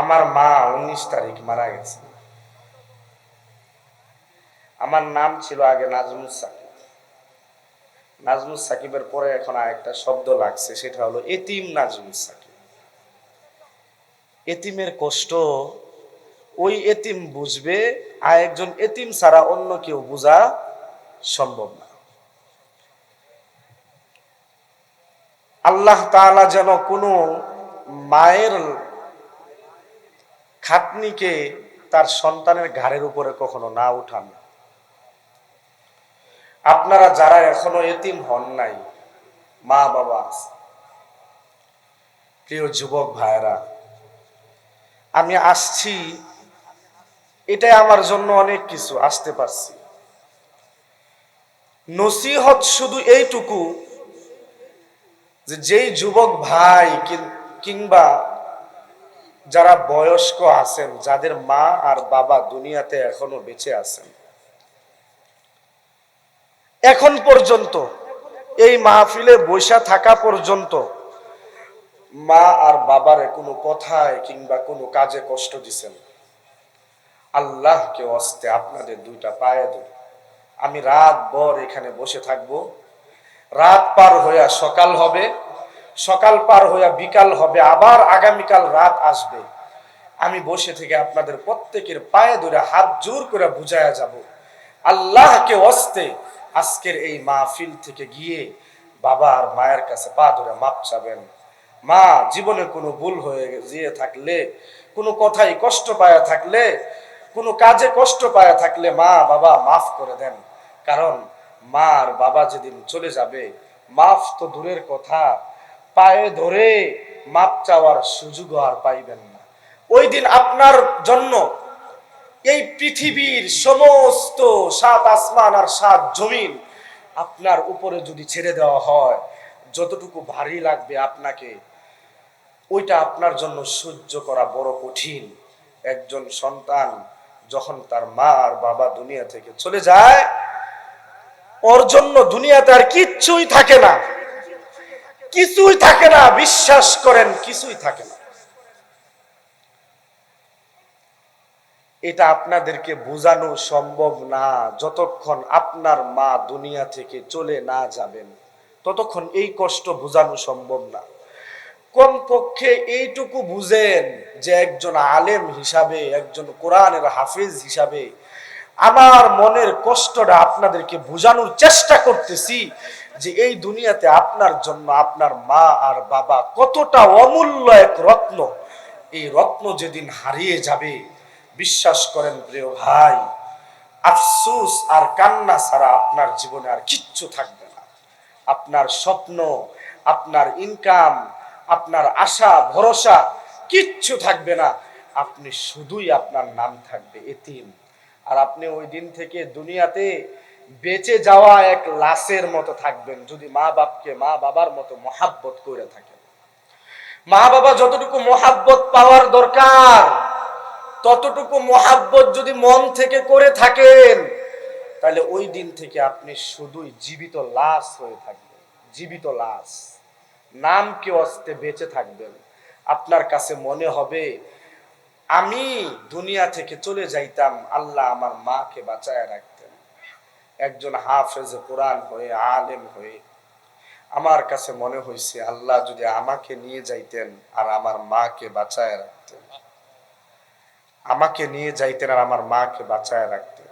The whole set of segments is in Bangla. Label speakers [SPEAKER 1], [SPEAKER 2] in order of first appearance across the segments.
[SPEAKER 1] আমার মা উনিশ তারিখ মারা গেছে। আমার নাম ছিল আগে নাজমুস সাকিব। নাজমুস সাকিবের পরে এখন আরেকটা শব্দ লাগছে, সেটা হলো এতিম নাজমুস সাকিব। এতিমের কষ্ট, ওই এতিম বুঝবে আর একজন এতিম ছাড়া অন্য কেউ বোঝা সম্ভব না। আল্লাহ তাআলা যেন কোনো মায়ের খাতনিকে তার সন্তানের ঘাড়ের উপরে কখনো না উঠান। আপনারা যারা এখনও এতিম হন নাই মা বাবা প্রিয় যুবক ভাইরা আমি আসছি, এটাই আমার জন্য অনেক কিছু, আসতে পারছি। নসিহত শুধু এইটুকু যে যেই যুবক ভাই কিংবা যারা বয়স্ক আছেন, যাদের মা আর বাবা দুনিয়াতে এখনও বেঁচে আছেন। এখন পর্যন্ত, এই মাহফিলে বৈশা থাকা পর্যন্ত মা আর বাবারে কোনো কথায় কিংবা কোনো কাজে কষ্ট দিছেন আল্লাহকে অস্তে আপনাদের দুইটা পায়ে ধরে। আমি রাত ভর এখানে বসে থাকব। রাত পার হইয়া সকাল হবে। সকাল পার হইয়া বিকাল হবে, আবার আগামীকাল রাত আসবে। আমি বসে থেকে আপনাদের প্রত্যেকের পায়ে ধরে হাত জোর করে বুঝায়া যাব। আল্লাহকে অস্তে আজকের এই মাহফিল থেকে গিয়ে বাবা আর মায়ের কাছে পা ধরে মাপ চাবেন। মা, জীবনে কোনো ভুল হয়ে গিয়ে থাকলে, কোনো কথাই কষ্ট পায়া থাকলে, কোনো কাজে কষ্ট পায়া থাকলে মা, বাবা মাফ করে দেন। কারণ মা আর বাবা যেদিন চলে যাবে, মাফ তো দূরের কথা। পায়ে ধরে মাপ চাওয়ার সুযোগ আর পাইবেন না। ওই দিন আপনার জন্য এই পৃথিবীর সমস্ত সাত আসমান আর সাত জমিন আপনার উপরে যদি ছেড়ে দেওয়া হয়, যতটুকু ভারী লাগবে আপনাকে, ওইটা আপনার জন্য সহ্য করা বড় কঠিন। একজন সন্তান যখন তার মা আর বাবা দুনিয়া থেকে চলে যায়, ওর জন্য দুনিয়াতে আর কিচ্ছুই থাকে না। কিছুই থাকে না, বিশ্বাস করেন, কিছুই থাকে না। এটা আপনাদেরকে বোঝানো সম্ভব না, যতক্ষণ আপনার মা দুনিয়া থেকে চলে না যাবেন, ততক্ষণ এই কষ্ট বোঝানো সম্ভব না। কমপক্ষে এইটুকু বুঝেন যে একজন আলেম হিসাবে, একজন কোরআনের হাফিজ হিসাবে, আমার মনের কষ্টটা আপনাদেরকে বোঝানোর চেষ্টা করতেছি যে এই দুনিয়াতে আপনার জন্য আপনার মা আর বাবা কতটা অমূল্য এক রত্ন, এই রত্ন যেদিন হারিয়ে যাবে, বিশ্বাস করেন প্রিয় ভাই, আফসুস আর কান্না ছাড়া আপনার জীবনে আর কিচ্ছু থাকবে না। আপনার স্বপ্ন, আপনার ইনকাম আপনার আশা, ভরসা কিচ্ছু থাকবে না। আপনি শুধুই আপনার নাম থাকবে এতিম। আর আপনি ওই দিন থেকে দুনিয়াতে বেঁচে যাওয়া এক লাশের মতো থাকবেন, যদি মা বাপকে, মা বাবার মতো মহাব্বত করে থাকেন। মা বাবা যতটুকু মহাব্বত পাওয়ার দরকার, ততটুকু মহাব্বত যদি মন থেকে করে থাকেন, তাহলে ওই দিন থেকে আপনি শুধুই জীবিত লাশ হয়ে থাকবেন, জীবিত লাশ। নাম কে অস্তে বেঁচে থাকবেন। আপনার কাছে মনে হবে, আমি দুনিয়া থেকে চলে যাইতাম, আল্লাহ আমার মাকে বাঁচায় রাখতেন। একজন হাফেজ কোরআন হয়ে, আলেম হয়ে। আমার কাছে মনে হয়েছে, আল্লাহ যদি আমাকে নিয়ে যাইতেন আর আমার মাকে বাঁচায় রাখতেন। আমাকে নিয়ে যাইতেন আর আমার মাকে বাঁচায় রাখতেন।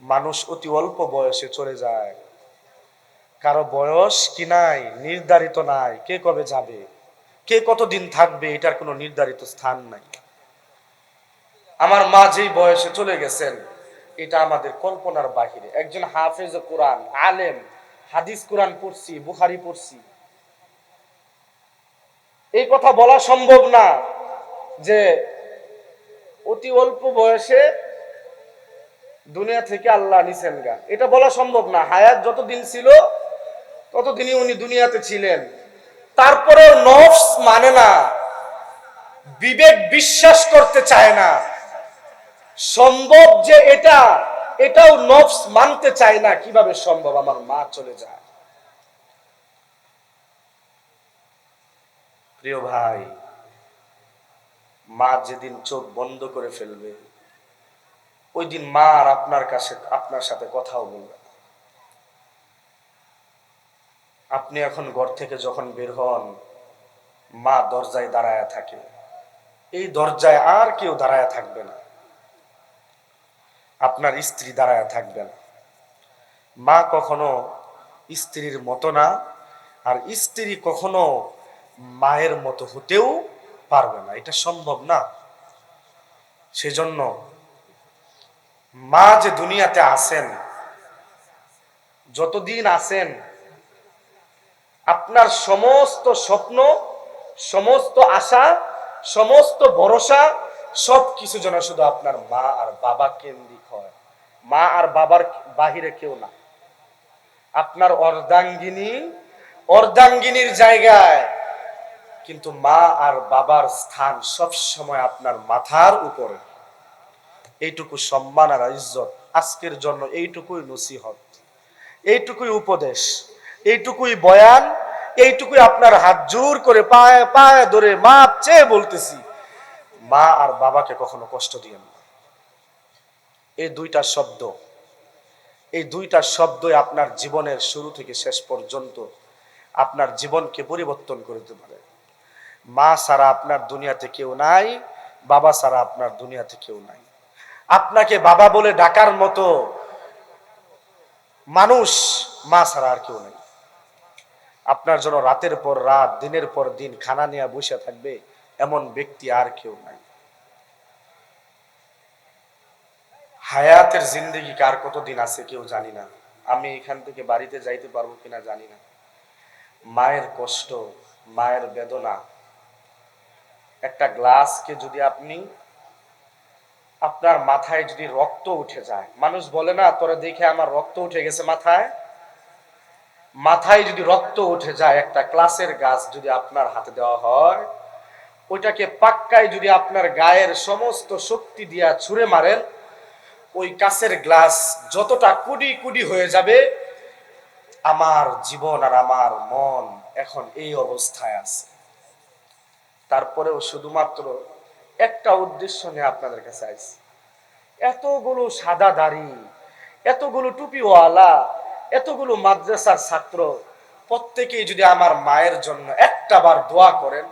[SPEAKER 1] মানুষ অতি অল্প বয়সে চলে যায়। কারও বয়স কি নাই, নির্ধারিত নাই, কে কবে যাবে? কে কতদিন থাকবে, এটার কোনো নির্ধারিত স্থান নাই। আমার মা যেই বয়সে চলে গেছেন এটা আমাদের কল্পনার বাহিরে। একজন হাফেজ কোরআন, আলেম, হাদিস কোরআন পড়ছি, বুখারি পড়ছি। এই কথা বলা সম্ভব না যে অতি অল্প বয়সে দুনিয়া থেকে আল্লাহ নিছেন গা। এটা বলা সম্ভব না। হায়াত যতদিন ছিল, ততদিনই উনি দুনিয়াতে ছিলেন। তারপরেও নফস মানে না, বিবেক বিশ্বাস করতে চায় না। সম্ভব যে এটা, এটাও নফস মানতে চায় না, কীভাবে সম্ভব? আমার মা চলে যায়। প্রিয় ভাই, মা যেদিন চোখ বন্ধ করে ফেলবে ওই দিন মা আর আপনার কাছে, আপনার সাথে কথাও বলবে। আপনি এখন ঘর থেকে যখন বের হন, মা দরজায় দাঁড়ায় থাকে। এই দরজায় আর কেউ দাঁড়ায় থাকবে না। আপনার স্ত্রী দাঁড়ায় থাকবে না মা কখনো স্ত্রীর মতো না, আর স্ত্রী কখনো মায়ের মতো হতেও পারবে না। এটা সম্ভব না। সেজন্য মা যে দুনিয়াতে আসেন যতদিন আসেন আপনার সমস্ত স্বপ্ন, সমস্ত আশা, সমস্ত ভরসা সব কিছু যেন শুধু আপনার মা আর বাবা কেন্দ্রিক। মা আর বাবার বাহিরে কেউ না। আপনার অর্ধাঙ্গিনী, অর্ধাঙ্গিনীর জায়গায়। কিন্তু মা আর বাবার স্থান সব সময় আপনার মাথার উপরে। এইটুকু সম্মান আর ইজ্জত আজকের জন্য এইটুকুই নসিহত। এইটুকুই উপদেশ, এইটুকুই বয়ান, এইটুকুই আপনার হাত জোর করে পায়ে পায়ে ধরে মাপ চেয়ে বলতেছি, মা আর বাবাকে কখনো কষ্ট দিয়েন না। এই দুইটা শব্দ, এই দুইটা শব্দই আপনার জীবনের শুরু থেকে শেষ পর্যন্ত আপনার জীবনকে পরিবর্তন করে দিতে পারে। মা ছাড়া আপনার দুনিয়াতে কেউ নাই, বাবা ছাড়া আপনার দুনিয়াতে কেউ নাই। আপনাকে বাবা বলে ডাকার মতো মানুষ মা ছাড়া আর কেউ নেই। আপনার জন্য রাতের পর রাত, দিনের পর দিন খানা নিয়ে বসে থাকবে এমন ব্যক্তি আর কেউ নাই। হায়াতের জিন্দগি কার কতদিন আছে কেউ জানি না। আমি এখান থেকে বাড়িতে যাইতে পারব কিনা জানি না। মায়ের কষ্ট, মায়ের বেদনা। একটা গ্লাসকে যদি আপনি, আপনার মাথায় যদি রক্ত উঠে যায়, মানুষ বলে না, তোরা দেখে আমার রক্ত উঠে গেছে মাথায়? মাথায় যদি রক্ত উঠে যায় একটা ক্লাসের গাছ যদি আপনার হাতে দেওয়া হয়, ওইটাকে পাক্কায় যদি আপনার গায়ের সমস্ত শক্তি দিয়া ছুঁড়ে মারেন ওই কাছের গ্লাস যতটা কুডি কুডি হয়ে যাবে, আমার জীবন আর আমার মন এখন এই অবস্থায় আছে। তারপরেও শুধুমাত্র একটা উদ্দেশ্য নিয়ে আপনাদের কাছে আইছি। এতগুলো সাদা দাড়ি, এতগুলো টুপিওয়ালা, এতগুলো মাদ্রাসার ছাত্র, প্রত্যেকেই যদি আমার মায়ের জন্য একটা বার দোয়া করেন,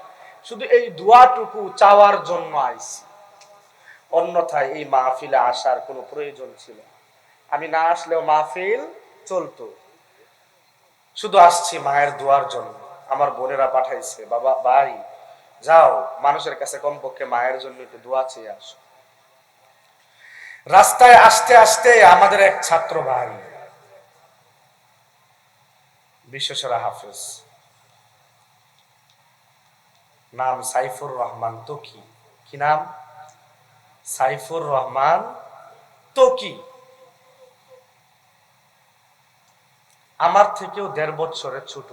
[SPEAKER 1] শুধু এই দোয়াটুকু চাওয়ার জন্য আইছি। অন্যথায় এই মাহফিলে আসার কোনো প্রয়োজন ছিল আমি না আসলেও মাহফিল চলতো। শুধু আসছি মায়ের দোয়ার জন্য। আমার বোনেরা পাঠাইছে, বাবা, ভাই, যাও, মানুষের কাছে কমপক্ষে মায়ের জন্য একটু দোয়া চেয়ে আসো। রাস্তায় আসতে আসতে আমাদের এক ছাত্র ভাই, বিশ্বসেরা হাফেজ, নাম সাইফুর রহমান তকি। কি নাম? সাইফুর রহমান তকি। আমার থেকেও দেড় বছরের ছোট।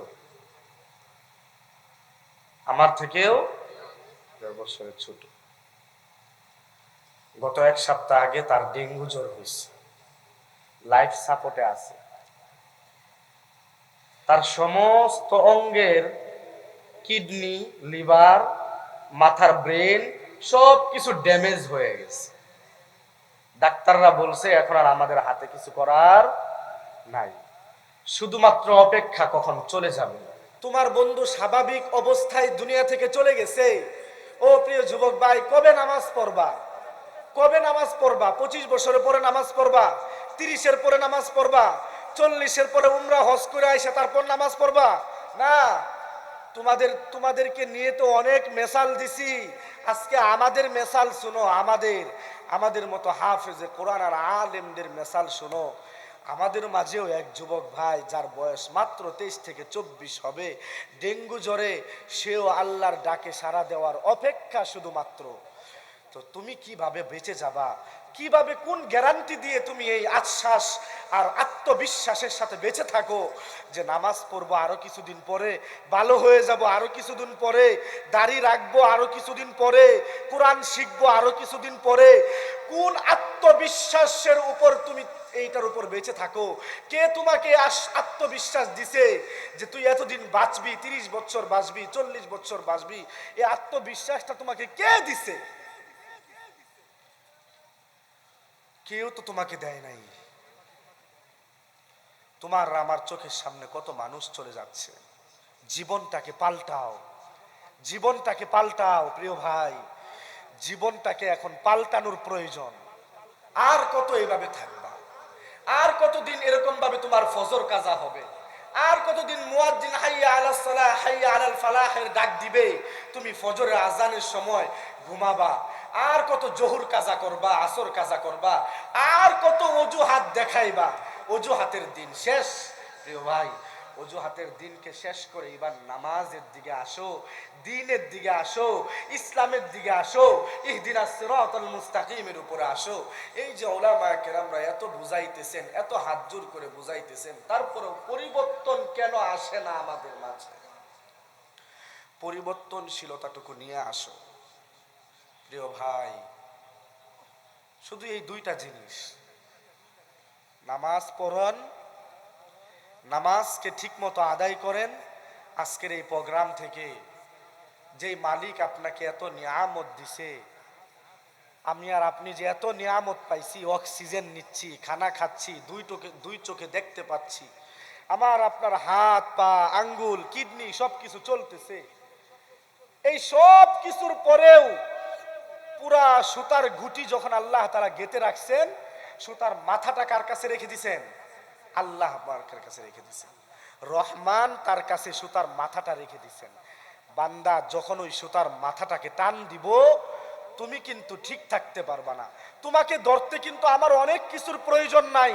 [SPEAKER 1] আমার থেকেও দেড় বছরের ছোট। গত এক সপ্তাহ আগে তার ডেঙ্গু জ্বর হয়েছে। লাইফ সাপোর্টে আছে। তার সমস্ত অঙ্গের কিডনি, লিভার, মাথার ব্রেন সব কিছু ড্যামেজ হয়ে গেছে। ডাক্তাররা বলছে, এখন আর আমাদের হাতে কিছু করার নাই। শুধুমাত্র অপেক্ষা কখন চলে যাবে। তোমার বন্ধু স্বাভাবিক অবস্থায় দুনিয়া থেকে চলে গেছে। ও প্রিয় যুবক ভাই, কবে নামাজ পড়বা? কবে নামাজ পড়বা? পঁচিশ বছরের পরে নামাজ পড়বা? তিরিশের পরে নামাজ পড়বা? চল্লিশের পরে উমরা হজ করে আইসা তারপর নামাজ পড়বা? না। তোমাদের, তোমাদেরকে নিয়ে তো অনেক মেসাল দিছি। আজকে আমাদের মেসাল শুনো, আমাদের আমাদের মতো হাফেজে কোরআন আর আলেমদের মেসাল শুনো। আমাদের মাঝেও এক যুবক ভাই, যার বয়স মাত্র তেইশ থেকে চব্বিশ হবে, ডেঙ্গু জ্বরে সেও আল্লাহর ডাকে সাড়া দেওয়ার অপেক্ষা শুধুমাত্র। তো তুমি কীভাবে বেঁচে যাবা? কীভাবে কোন গ্যারান্টি দিয়ে তুমি এই আশ্বাস আর আত্মবিশ্বাসের সাথে বেঁচে থাকো? যে নামাজ পড়ব আরও কিছুদিন পরে, ভালো হয়ে যাব আরও কিছুদিন পরে, দাড়ি রাখব আরও কিছুদিন পরে, কোরআন শিখব আরও কিছুদিন পরে, কোন আত্মবিশ্বাসের উপর তুমি এইটার উপর বেঁচে থাকো? কে তোমাকে আত্মবিশ্বাস দিছে যে তুই এতদিন বাঁচবি, তিরিশ বছর বাঁচবি, চল্লিশ বছর বাঁচবি? এই আত্মবিশ্বাসটা তোমাকে কে দিছে? কেউ তো তোমাকে দেয় নাই। তোমার আমার চোখের সামনে কত মানুষ চলে যাচ্ছে। জীবনটাকে পাল্টাও। জীবনটাকে পাল্টাও, প্রিয় ভাই। জীবনটাকে এখন পাল্টানোর প্রয়োজন। আর কত এভাবে থাকবা? আর কতদিন এরকম ভাবে তোমার ফজর কাজা হবে? আর কতদিন মুয়াজ্জিন হাইয়া আলাস সালাহ, হাইয়া আলাল ফালাহের ডাক দিবে? তুমি ফজরের আজানের সময় ঘুমাবা আর কত জহুর কাজা করবা, আসর কাজা করবা, আর কত অজুহাত দেখাইবা। অজুহাতের দিন শেষ। প্রিয় ভাই, অজুহাতের দিনকে শেষ করে এবার নামাজের দিকে আসো, দিনের দিকে আসো, ইসলামের দিকে আসো, ইহদিনা মুস্তাকিমের উপরে আসো। এই যে ওলামা কেরামরা এত বুঝাইতেছেন, এত হাত জোর করে বুঝাইতেছেন, তারপরেও পরিবর্তন কেন আসে না আমাদের মাঝে? পরিবর্তনশীলতাটুকু নিয়ে আসো। প্রিয় ভাই, শুধু এই দুইটা জিনিস। নামাজ পড়ন, নামাজকে ঠিক মতো আদায় করেন। আজকের এই প্রোগ্রাম থেকে যেই মালিক আপনাকে এত নিয়ামত দিছে, আমি আর আপনি যে এত নিয়ামত পাইছি, অক্সিজেন নিচ্ছি, খানা খাচ্ছি, দুই চোখে দুই চোখে দেখতে পাচ্ছি, আমার আপনার হাত, পা, আঙ্গুল, কিডনি সব কিছু চলতেছে। এই সব কিছুর পরেও পুরা সুতার গুটি যখন আল্লাহ তারা গেতে রাখছেন, সুতার মাথাটা কার কাছে রেখে দিছেন? আল্লাহ বারকের কাছে রেখে দিছেন। রহমান তার কাছে সুতার মাথাটা রেখে দিছেন। বান্দা যখন ওই সুতার মাথাটাকে টান দিব তুমি কিন্তু ঠিক থাকতে পারবা না। তোমাকে ধরতে কিন্তু আমার অনেক কিছুর প্রয়োজন নাই।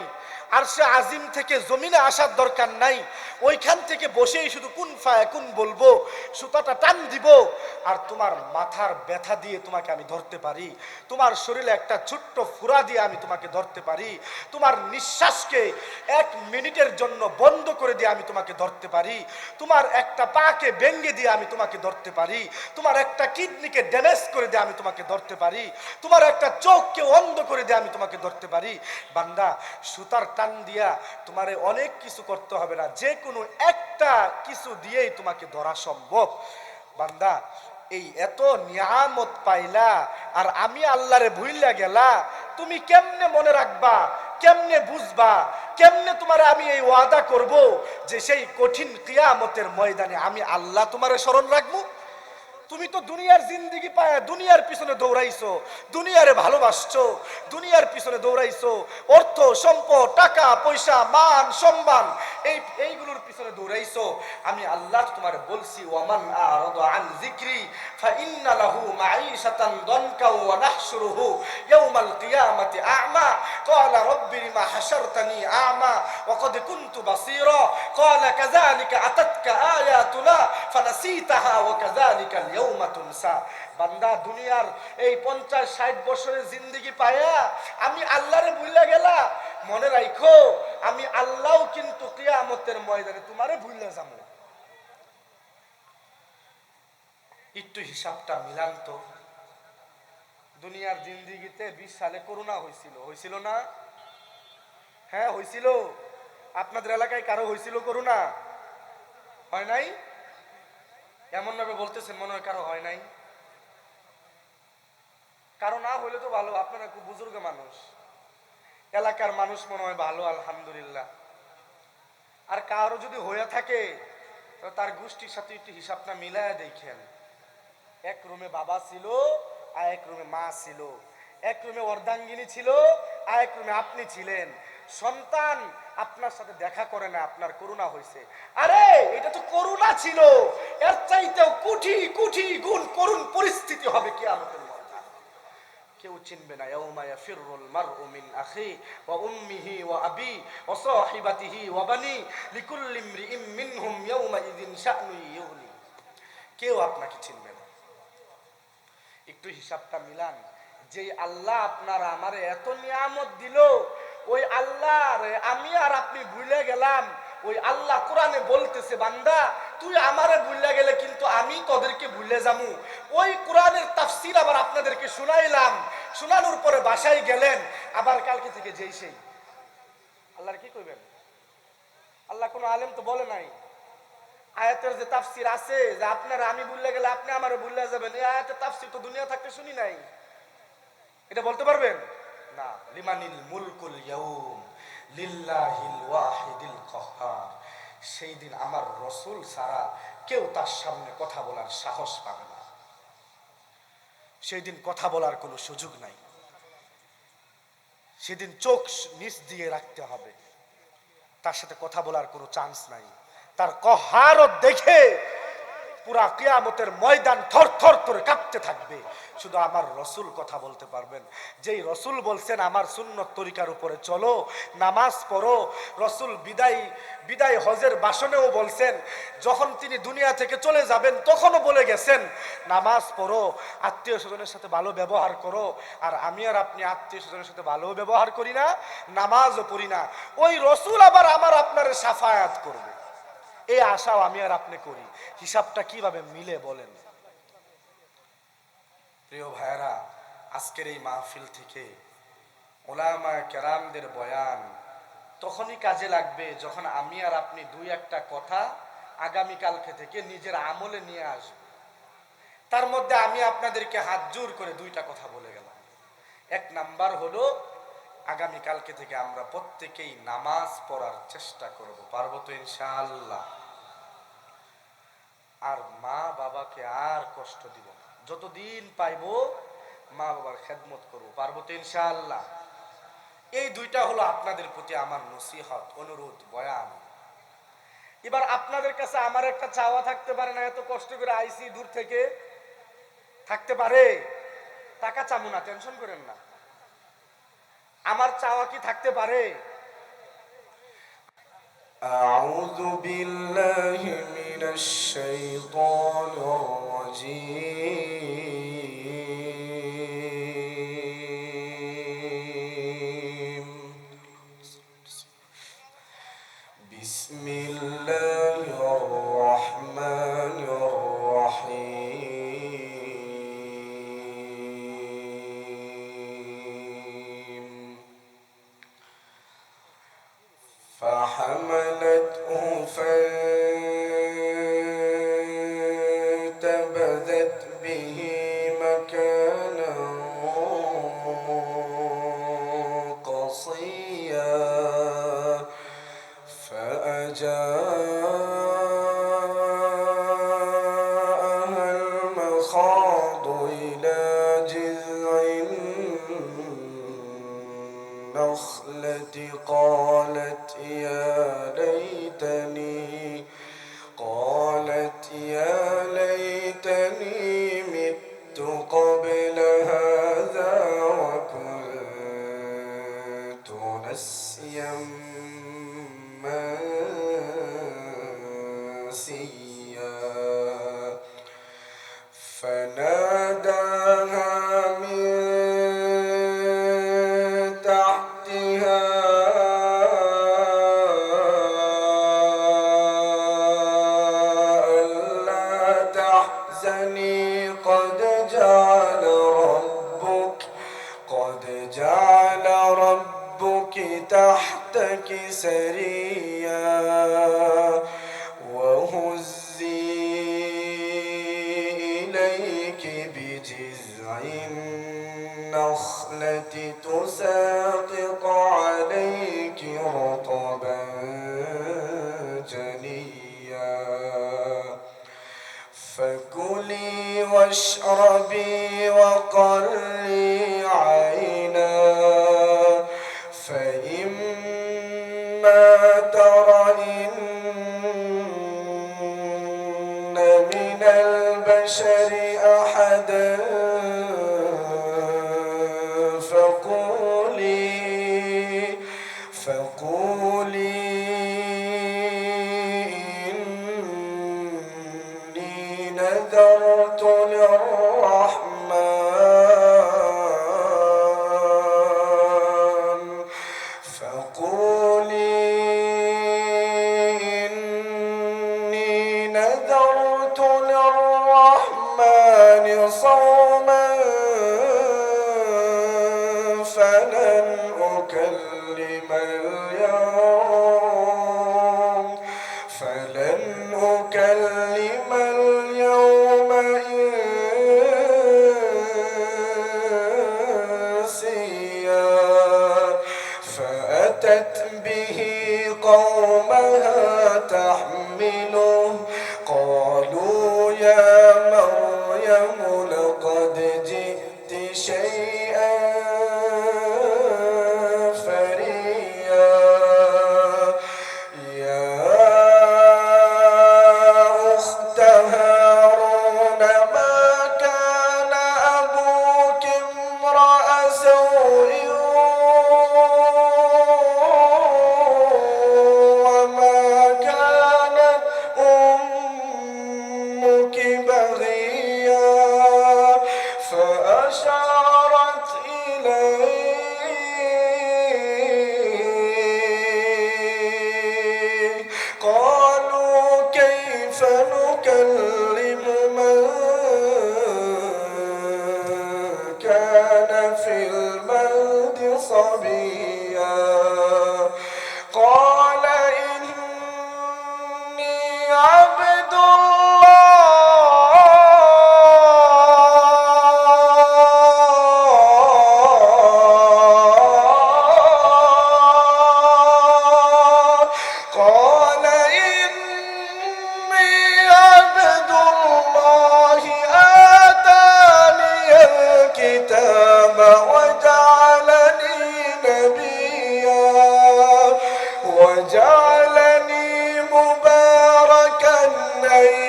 [SPEAKER 1] আর সে আজিম থেকে জমিনে আসার দরকার নাই। ওইখান থেকে বসেই শুধু কোন ফায় কোন বলব, সুতাটা টান দিব। আর তোমার মাথার ব্যথা দিয়ে তোমাকে আমি ধরতে পারি। তোমার শরীরে একটা ছোট্ট ফুরা দিয়ে আমি তোমাকে ধরতে পারি। তোমার নিঃশ্বাসকে এক মিনিটের জন্য বন্ধ করে দিয়ে আমি তোমাকে ধরতে পারি। তোমার একটা পাকে ব্যঙ্গে দিয়ে আমি তোমাকে ধরতে পারি। তোমার একটা কিডনিকে ড্যামেজ করে দিয়ে আমি তোমাকে ধরতে পারি। তোমার একটা চোখকে অন্ধ করে দিয়ে আমি তোমাকে ধরতে পারি। বান্দা, সুতার টান দিয়া তোমারে অনেক কিছু করতে হবে না। যে কোনো একটা কিছু দিয়েই তোমাকে ধরা সম্ভব। বান্দা, এই এত নিয়ামত পাইলা আর আমি আল্লাহরে ভুইলা গেলা, তুমি কেমনে মনে রাখবা কেমনে বুঝবা? কেমনে তোমার আমি এই ওয়াদা করব যে সেই কঠিন কিয়ামতের ময়দানে আমি আল্লাহ তোমার স্মরণ রাখব? তুমি তো দুনিয়ার জিন্দিগি পায়, দুনিয়ার পিছনে দৌড়াইছো, দুনিয়ারে ভালোবাসছো, দুনিয়ার পিছনে দৌড়াইছো, অর্থ, সম্পদ, টাকা, পয়সা, মান, সম্মান, এই, এইগুলোর পিছনে দৌড়াইছো। আমি আল্লাহ তোমার বলছি, ওয়ামান আরাদা আন যিকরি ফাইন্না লাহু মাঈশাতান দনকা ওয়া নাহশুরুহু ইয়াউমাল কিয়ামাতি আ'মা। ক্বালা রব্বি লিমা হাশারতানি আ'মা, ওয়া ক্বাদ কুনতু বাসীরা। ক্বালা কাযালিকা আতাতকা আয়াতুনা, ফানাসিতাহা ওয়া কাযালিকা বান্দা দুনিয়ার এই পঞ্চাশ, ষাট বছরের জিন্দিগি পায়া আমি আল্লাহরে ভুলে গেলা। মনে রাখো আমি কিন্তু ময়দানে তোমারে ভুলে যাব একটু হিসাবটা মিলান তো। দুনিয়ার জিন্দিগিতে বিশ সালে করোনা হয়েছিল হয়েছিল না? হ্যাঁ হয়েছিল আপনাদের এলাকায় কারও হয়েছিল করোনা? হয় নাই? এমন ভাবে বলতেছেন, মনে হয় কারও হয় নাই। কারও না হলে তো ভালো, আপনারা খুব বুজুর্গ মানুষ। এলাকার মানুষ মনে হয় ভালো, আলহামদুলিল্লাহ। আর কারও যদি হয়ে থাকে তার গোষ্ঠীর সাথে একটু হিসাবটা মিলায় দেখেন। এক রুমে বাবা ছিল আর এক রুমে মা ছিল। এক রুমে অর্ধাঙ্গিনী ছিল আর এক রুমে আপনি ছিলেন। সন্তান আপনার সাথে দেখা করে না, আপনার করুণা হয়েছে আরে, এটা তো করুণা ছিল। এর চাইতেও কুঠি কুঠি গুণ, করুণ পরিস্থিতি হবে কি আমাদের কেউ চিনবে না মারউ মিন আখি ওয়া উম্মিহি ওয়া আবি ওয়া সাহিবাতিহি ওয়া বানি লিকুল্লি মিনহুম ইয়াউমা ইযিন শা'নু কেউ আপনাকে চিনবে না। একটু হিসাবটা মিলান, যে আল্লাহ আপনার আমার এত নিয়ামত দিল ওই আল্লাহ আমি আর আপনি ভুলে গেলাম। ওই আল্লাহ কোরআনে বলতেছে, বান্দা, তুই আমারে ভুলে গেলে কিন্তু আমি তোদেরকে ভুলে যামু। ওই কোরআনের তাফসির আবার আপনাদেরকে শুনাইলাম। শোনানোর পরে বাসায় গেলেন, আবার কালকে থেকে যেই সেই। আল্লাহর কি কইবেন? আল্লাহ কোনো আলেম তো বলে নাই। আয়াতের যে তাফসির আছে, যে আপনারা আমি ভুলে গেলে আপনি আমারে ভুলে যাবেন, এই আয়াতের তাফসির তো দুনিয়া থাকতে শুনি নাই। এটা বলতে পারবেন? সেই দিন আমার রসুল ছাড়া কেউ তার সামনে কথা বলার সাহস পাবে না। সেই দিন কথা বলার কোনো সুযোগ নাই। সেদিন চোখ নিচ দিয়ে রাখতে হবে। তার সাথে কথা বলার কোনো চান্স নাই। তার কহারত দেখে পুরা কিয়ামতের ময়দান থর থর করে কাঁপতে থাকবে। শুধু আমার রসুল কথা বলতে পারবেন। যেই রসুল বলছেন, আমার সুন্নত তরিকার উপরে চলো, নামাজ পড়ো। রসুল বিদায় বিদায় হজের বাসনেও বলছেন, যখন তিনি দুনিয়া থেকে চলে যাবেন, তখনও বলে গেছেন, নামাজ পড়ো, আত্মীয় স্বজনের সাথে ভালো ব্যবহার করো। আর আমি আর আপনি আত্মীয় স্বজনের সাথে ভালো ব্যবহার করি না, নামাজও পড়ি না। ওই রসুল আবার আমার আপনার সাফায়াত করবে। এই আশাও আমি আর আপনি করি। হিসাবটা কীভাবে মিলে বলেন? প্রিয় ভাইরা আজকের এই মাহফিল থেকে ওলামা কেরামদের বয়ান তখনই কাজে লাগবে যখন আমি আর আপনি দুই একটা কথা আগামীকালকে থেকে নিজের আমলে নিয়ে আসব। তার মধ্যে আমি আপনাদেরকে হাত জোর করে দুইটা কথা বলে গেলাম। এক নাম্বার হলো, আগামীকালকে থেকে আমরা প্রত্যেকেই নামাজ পড়ার চেষ্টা করব। পারব তো ইনশাআল্লাহ। আর মা বাবাকে আর কষ্ট দিব না। যতদিন পাইব মা বাবার খেদমত করব, পারব তো ইনশাআল্লাহ। এই দুইটা হলো আপনাদের প্রতি আমার নসিহত, অনুরোধ, বয়ান। এবার আপনাদের কাছে আমার একটা চাওয়া থাকতে পারে না, এত কষ্ট করে আইসি দূর থেকে। থাকতে পারে? টাকা চামু না, টেনশন করেন না। আমার চাওয়া কি থাকতে পারে?
[SPEAKER 2] আউযু বিল্লাহি الشيطان الرجيم. بسم الله الرحمن الرحيم. فحملته فانتبذت ترى إن من البشر Bye.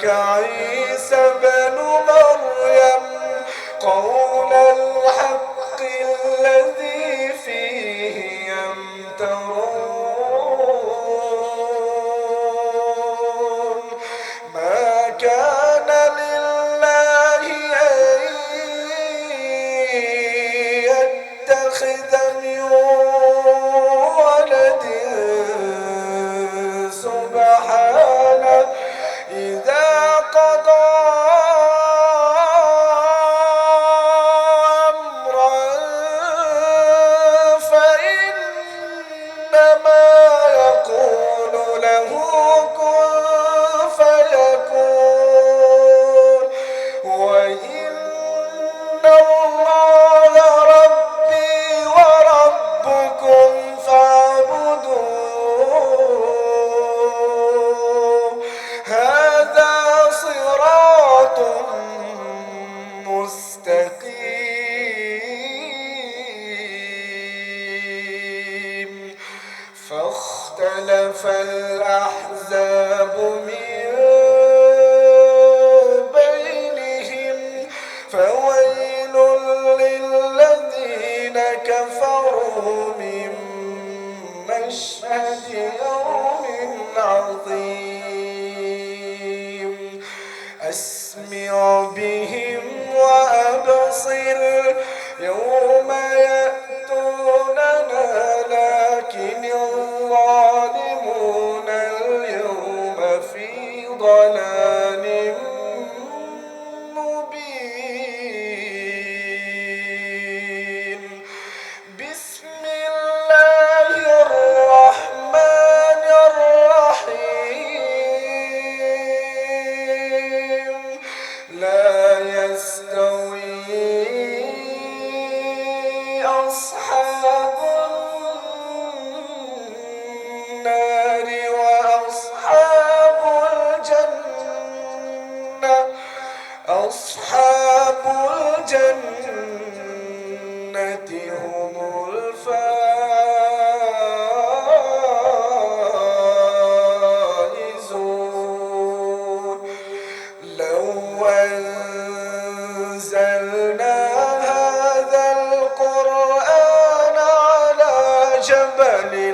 [SPEAKER 2] ذلك ni